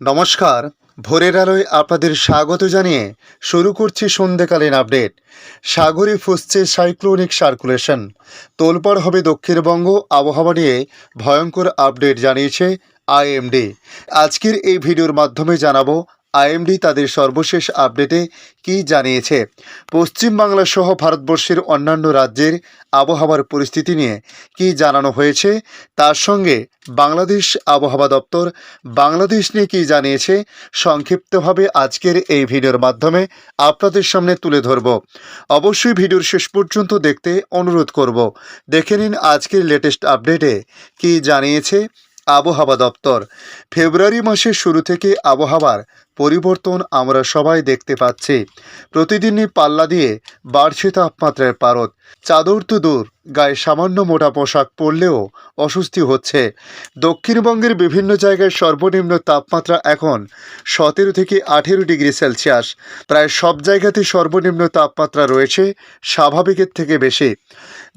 নমস্কার। ভোরের আলোয় আপনাদের স্বাগত জানিয়ে শুরু করছি সন্ধ্যেকালীন আপডেট। সাগরে ফুসছে সাইক্লোনিক সার্কুলেশন। তোলপাড় হবে দক্ষিণবঙ্গ, আবহাওয়া নিয়ে ভয়ঙ্কর আপডেট জানিয়েছে আইএমডি। আজকের এই ভিডিওর মাধ্যমে জানাব আইএমডি তাদের সর্বশেষ আপডেটে কি জানিয়েছে? পশ্চিমবাংলা সহ ভারতবর্ষের অন্যান্য রাজ্যের আবহাওয়ার পরিস্থিতি নিয়ে কি জানানো হয়েছে? তার সঙ্গে বাংলাদেশ আবহাওয়া দপ্তর বাংলাদেশ নিয়ে কি জানিয়েছে? সংক্ষিপ্তভাবে আজকের এই ভিডিওর মাধ্যমে আপনাদের সামনে তুলে ধরব। অবশ্যই ভিডিওর শেষ পর্যন্ত দেখতে অনুরোধ করব। দেখে নিন আজকের লেটেস্ট আপডেটে কি জানিয়েছে আবহাওয়া দপ্তর। ফেব্রুয়ারি মাসের শুরু থেকে আবহাওয়ার পরিবর্তন আমরা সবাই দেখতে পাচ্ছি। প্রতিদিনই পাল্লা দিয়ে বাড়ছে তাপমাত্রার পারদ। চাদর তো দূর, গায়ে সামান্য মোটা পোশাক পরলেও অস্বস্তি হচ্ছে। দক্ষিণবঙ্গের বিভিন্ন জায়গায় সর্বনিম্ন তাপমাত্রা এখন সতেরো থেকে আঠেরো ডিগ্রি সেলসিয়াস। প্রায় সব জায়গাতে সর্বনিম্ন তাপমাত্রা রয়েছে, স্বাভাবিকের থেকে বেশি।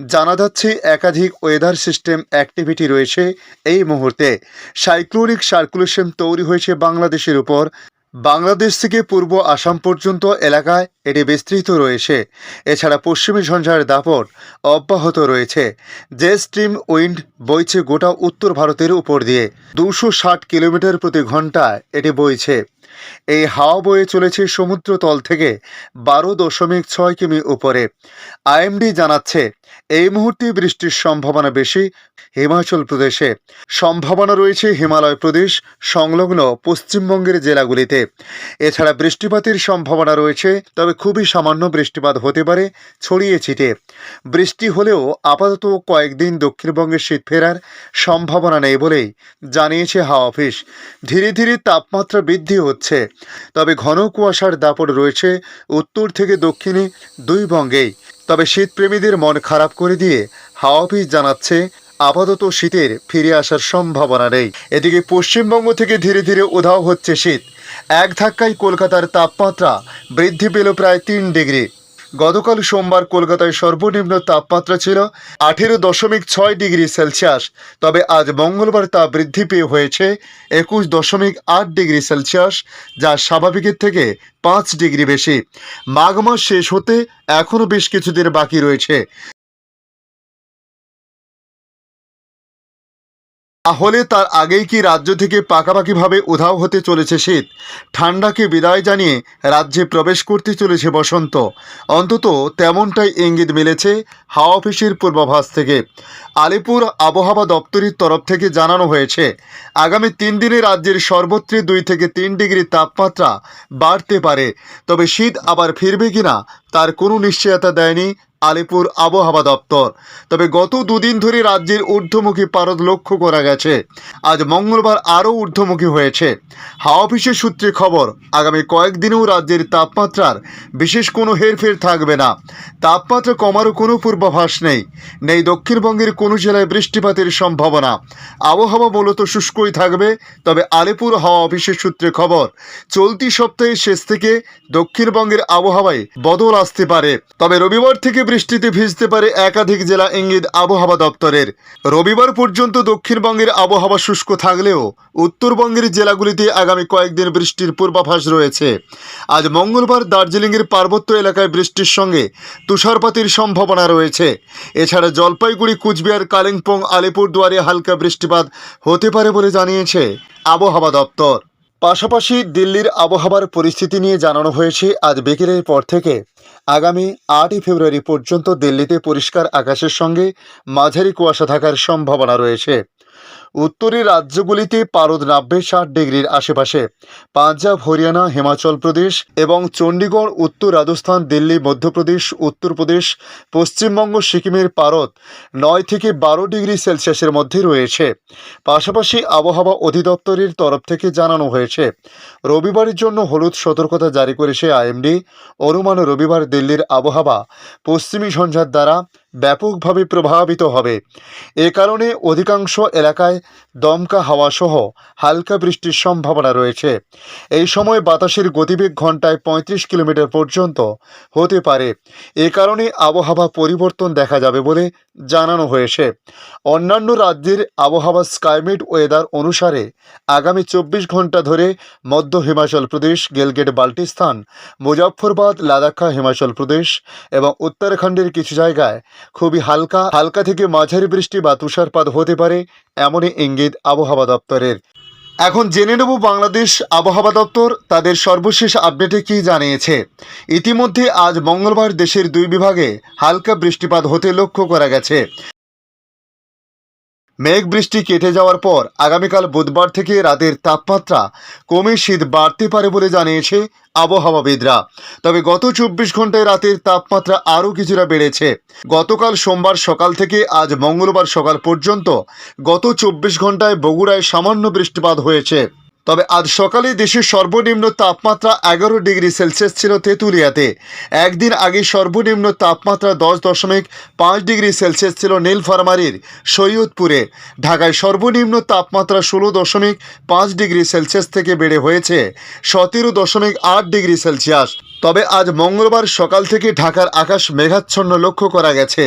জানা যাচ্ছে একাধিক ওয়েদার সিস্টেম অ্যাক্টিভিটি রয়েছে এই মুহূর্তে। সাইক্লোনিক সার্কুলেশন তৈরি হয়েছে বাংলাদেশের উপর। বাংলাদেশ থেকে পূর্ব আসাম পর্যন্ত এলাকায় এটি বিস্তৃত রয়েছে। এছাড়া পশ্চিমী ঝঞ্ঝার দাপট অব্যাহত রয়েছে। যে স্ট্রিম উইন্ড বইছে গোটা উত্তর ভারতের উপর দিয়ে। দুশো ষাট কিলোমিটার প্রতি ঘন্টায় এটি বইছে। এই হাওয়া বয়ে চলেছে সমুদ্রতল থেকে বারো দশমিক ছয় কিমি উপরে। আইএমডি জানাচ্ছে, এই মুহূর্তে বৃষ্টির সম্ভাবনা বেশি হিমাচল প্রদেশে। সম্ভাবনা রয়েছে হিমালয় প্রদেশ, সংলগ্ন পশ্চিমবঙ্গের জেলাগুলিতে। এছাড়া বৃষ্টিপাতের সম্ভাবনা রয়েছে, তবে খুবই সামান্য বৃষ্টিপাত হতে পারে ছড়িয়ে ছিটে। বৃষ্টি হলেও আপাতত কয়েকদিন দক্ষিণবঙ্গে শীত ফেরার সম্ভাবনা নেই বলেই জানিয়েছে হাওয়া অফিস। ধীরে ধীরে তাপমাত্রা বৃদ্ধি হচ্ছে। তবে ঘন কুয়াশার দাপট রয়েছে উত্তর থেকে দক্ষিণে দুই বঙ্গেই। তবে শীতপ্রেমীদের মন খারাপ করে দিয়ে হাওয়া অফিস জানাচ্ছে আপাতত শীতের ফিরে আসার সম্ভাবনা নেই। এদিকে পশ্চিমবঙ্গ থেকে ধীরে ধীরে উধাও হচ্ছে শীত। এক ধাক্কায় কলকাতার তাপমাত্রা বৃদ্ধি পেল প্রায় তিন ডিগ্রি। গতকাল সোমবার কলকাতায় সর্বনিম্ন তাপমাত্রা ছিল আঠেরো দশমিক ছয় ডিগ্রি সেলসিয়াস। তবে আজ মঙ্গলবার তা বৃদ্ধি পেয়ে হয়েছে একুশ দশমিক আট ডিগ্রি সেলসিয়াস, যা স্বাভাবিকের থেকে পাঁচ ডিগ্রি বেশি। মাঘ মাস শেষ হতে এখনও বেশ কিছুদিন বাকি রয়েছে। তাহলে তার আগেই কি রাজ্য থেকে পাকাপাকিভাবে উধাও হতে চলেছে শীত? ঠান্ডাকে বিদায় জানিয়ে রাজ্যে প্রবেশ করতে চলেছে বসন্ত। অন্তত তেমনটাই ইঙ্গিত মিলেছে হাওয়া অফিসের পূর্বাভাস থেকে। আলিপুর আবহাওয়া দপ্তরের তরফ থেকে জানানো হয়েছে, আগামী তিন দিনে রাজ্যের সর্বত্রে দুই থেকে তিন ডিগ্রি তাপমাত্রা বাড়তে পারে। তবে শীত আবার ফিরবে কিনা তার কোনো নিশ্চয়তা দেয়নি আলিপুর আবহাওয়া দপ্তর। তবে গত দুদিন ধরে রাজ্যের ঊর্ধ্বমুখী পারদ লক্ষ্য করা গেছে। আজ মঙ্গলবার আরও ঊর্ধ্বমুখী হয়েছে। হাওয়া অফিসের সূত্রে খবর, আগামী কয়েকদিনেও রাজ্যের তাপমাত্রার বিশেষ কোনো হেরফের থাকবে না। তাপমাত্রা কমারও কোনো পূর্বাভাস নেই। নেই দক্ষিণবঙ্গের কোনো জেলায় বৃষ্টিপাতের সম্ভাবনা। আবহাওয়া মূলত শুষ্কই থাকবে, তবে আলিপুর হাওয়া অফিসের সূত্রে খবর, চলতি সপ্তাহের শেষ থেকে দক্ষিণবঙ্গের আবহাওয়ায় বদল আসতে পারে। তবে রবিবার থেকে বৃষ্টিতে ভিজতে পারে একাধিক জেলা ইঙ্গিত আবহাওয়া দপ্তরের। রবিবার পর্যন্ত দক্ষিণবঙ্গের আবহাওয়া শুষ্ক থাকলেও উত্তরবঙ্গের জেলাগুলিতে আগামী কয়েকদিন বৃষ্টির পূর্বাভাস রয়েছে। আজ মঙ্গলবার দার্জিলিংয়ের পার্বত্য এলাকায় বৃষ্টির সঙ্গে তুষারপাতের সম্ভাবনা রয়েছে। এছাড়া জলপাইগুড়ি, কুচবিহার, কালিম্পং, আলিপুরদুয়ারে হালকা বৃষ্টিপাত হতে পারে বলে জানিয়েছে আবহাওয়া দপ্তর। পাশাপাশি দিল্লির আবহাওয়ার পরিস্থিতি নিয়ে জানানো হয়েছে আজ বিকেলের পর থেকে। আগামী আটই ফেব্রুয়ারি পর্যন্ত দিল্লিতে পরিষ্কার আকাশের সঙ্গে মাঝারি কুয়াশা থাকার সম্ভাবনা রয়েছে। উত্তরের রাজ্যগুলিতে পারদ নাব্বে ষাট ডিগ্রির আশেপাশে। পাঞ্জাব, হরিয়ানা, হিমাচল প্রদেশ এবং চণ্ডীগড়, উত্তর রাজস্থান, দিল্লি, মধ্যপ্রদেশ উত্তরপ্রদেশ পশ্চিমবঙ্গ, সিকিমের পারদ নয় থেকে বারো ডিগ্রি সেলসিয়াসের মধ্যে রয়েছে। পাশাপাশি আবহাওয়া অধিদপ্তরের তরফ থেকে জানানো হয়েছে, রবিবারের জন্য হলুদ সতর্কতা জারি করেছে আইএমডি। অনুমান রবিবার দিল্লির আবহাওয়া, পশ্চিমী ঝঞ্ঝার দ্বারা ব্যাপকভাবে প্রভাবিত হবে। এ কারণে অধিকাংশ এলাকায় দমকা হাওয়া সহ হালকা বৃষ্টির সম্ভাবনা রয়েছে। এই সময় বাতাসের গতিবেগ ঘন্টায় পঁয়ত্রিশ কিলোমিটার পর্যন্ত হতে পারে। এ কারণে আবহাওয়া পরিবর্তন দেখা যাবে বলে জানানো হয়েছে। অন্যান্য রাজ্যের আবহাওয়া স্কাইমেট ওয়েদার অনুসারে আগামী চব্বিশ ঘণ্টা ধরে মধ্য হিমাচল প্রদেশ, গেলগেট, বাল্টিস্তান, মুজফ্ফরবাদ, লাদাখা, হিমাচল প্রদেশ এবং উত্তরাখণ্ডের কিছু জায়গায় খুবই হালকা হালকা থেকে মাঝারি বৃষ্টি বা তুষারপাত হতে পারে, এমনই ইঙ্গিত আবহাওয়া দপ্তরের। এখন জেনে নেব বাংলাদেশ আবহাওয়া দপ্তর তাদের সর্বশেষ আপডেটে কি জানিয়েছে। ইতিমধ্যে আজ মঙ্গলবার দেশের দুই বিভাগে হালকা বৃষ্টিপাত হতে লক্ষ্য করা গেছে। মেঘ বৃষ্টি কেটে যাওয়ার পর আগামীকাল বুধবার থেকে রাতের তাপমাত্রা কমে শীত বাড়তে পারে বলে জানিয়েছে আবহাওয়াবিদরা। তবে গত চব্বিশ ঘন্টায় রাতের তাপমাত্রা আরও কিছুটা বেড়েছে। গতকাল সোমবার সকাল থেকে আজ মঙ্গলবার সকাল পর্যন্ত গত চব্বিশ ঘন্টায় বগুড়ায় সামান্য বৃষ্টিপাত হয়েছে। তবে আজ সকালে দেশের সর্বনিম্ন তাপমাত্রা এগারো ডিগ্রি সেলসিয়াস ছিল তেঁতুলিয়াতে। একদিন আগে সর্বনিম্ন তাপমাত্রা দশ দশমিক পাঁচ ডিগ্রি সেলসিয়াস ছিল নীলফারমারির সৈয়দপুরে। ঢাকায় সর্বনিম্ন তাপমাত্রা ষোলো দশমিক পাঁচ ডিগ্রি সেলসিয়াস থেকে বেড়ে হয়েছে, সতেরো দশমিক আট ডিগ্রি সেলসিয়াস। তবে আজ মঙ্গলবার সকাল থেকে ঢাকার আকাশ মেঘাচ্ছন্ন লক্ষ্য করা গেছে।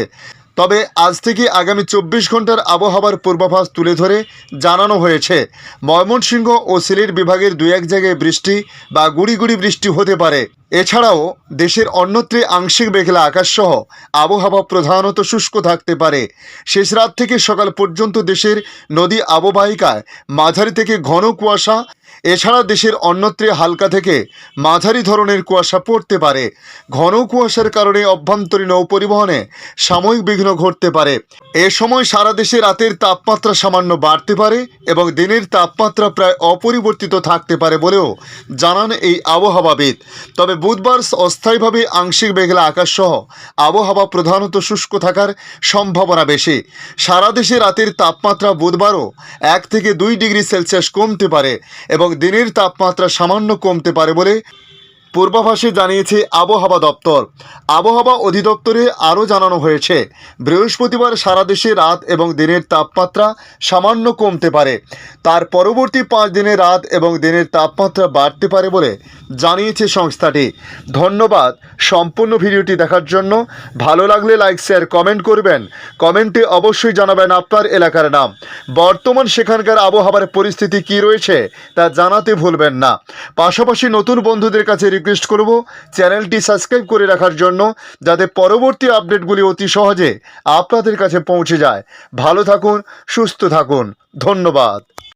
তবে আজ থেকে আগামী চব্বিশ ঘণ্টার আবহাওয়ার পূর্বাভাস তুলে ধরে জানানো হয়েছে। ময়মনসিংহ ও সিলেট বিভাগের দু এক জায়গায় বৃষ্টি বা গুড়ি গুড়ি বৃষ্টি হতে পারে। এছাড়াও দেশের অন্যত্রে আংশিক মেঘলা আকাশ সহ আবহাওয়া প্রধানত শুষ্ক থাকতে পারে। শেষ রাত থেকে সকাল পর্যন্ত দেশের নদী আববাহিকায় মাঝারি থেকে ঘন কুয়াশা এছাড়া দেশের অন্যত্রে হালকা থেকে মাঝারি ধরনের কুয়াশা পড়তে পারে। ঘন কুয়াশার কারণে অভ্যন্তরীণ নৌ পরিবহনে সাময়িক বিঘ্ন ঘটতে পারে। এ সময় সারা দেশে রাতের তাপমাত্রা সামান্য বাড়তে পারে এবং দিনের তাপমাত্রা প্রায় অপরিবর্তিত থাকতে পারে বলেও জানান এই আবহাওয়াবিদ। তবে বুধবার অস্থায়ীভাবে আংশিক মেঘলা আকাশ সহ আবহাওয়া প্রধানত শুষ্ক থাকার সম্ভাবনা বেশি। সারা দেশে রাতের তাপমাত্রা বুধবারও এক থেকে দুই ডিগ্রি সেলসিয়াস কমতে পারে এবং দিনের তাপমাত্রা সামান্য কমতে পারে বলে পূর্বাভাসে জানিয়েছে আবহাওয়া দপ্তর। আবহাওয়া অধিদপ্তরে আরও জানানো হয়েছে, বৃহস্পতিবার সারা দেশে রাত এবং দিনের তাপমাত্রা সামান্য কমতে পারে। তার পরবর্তী পাঁচ দিনে রাত এবং দিনের তাপমাত্রা বাড়তে পারে বলে জানিয়েছে সংস্থাটি। ধন্যবাদ সম্পূর্ণ ভিডিওটি দেখার জন্য। ভালো লাগলে লাইক, শেয়ার, কমেন্ট করবেন। কমেন্টে অবশ্যই জানাবেন আপনার এলাকার নাম। বর্তমান সেখানকার আবহাওয়ার পরিস্থিতি কি রয়েছে তা জানাতে ভুলবেন না। পাশাপাশি নতুন বন্ধুদের কাছে রিকোয়েস্ট করব চ্যানেলটি সাবস্ক্রাইব করে রাখার জন্য যাতে পরবর্তী আপডেটগুলি অতি সহজে আপনাদের কাছে পৌঁছে যায়। ভালো থাকুন, সুস্থ থাকুন। ধন্যবাদ।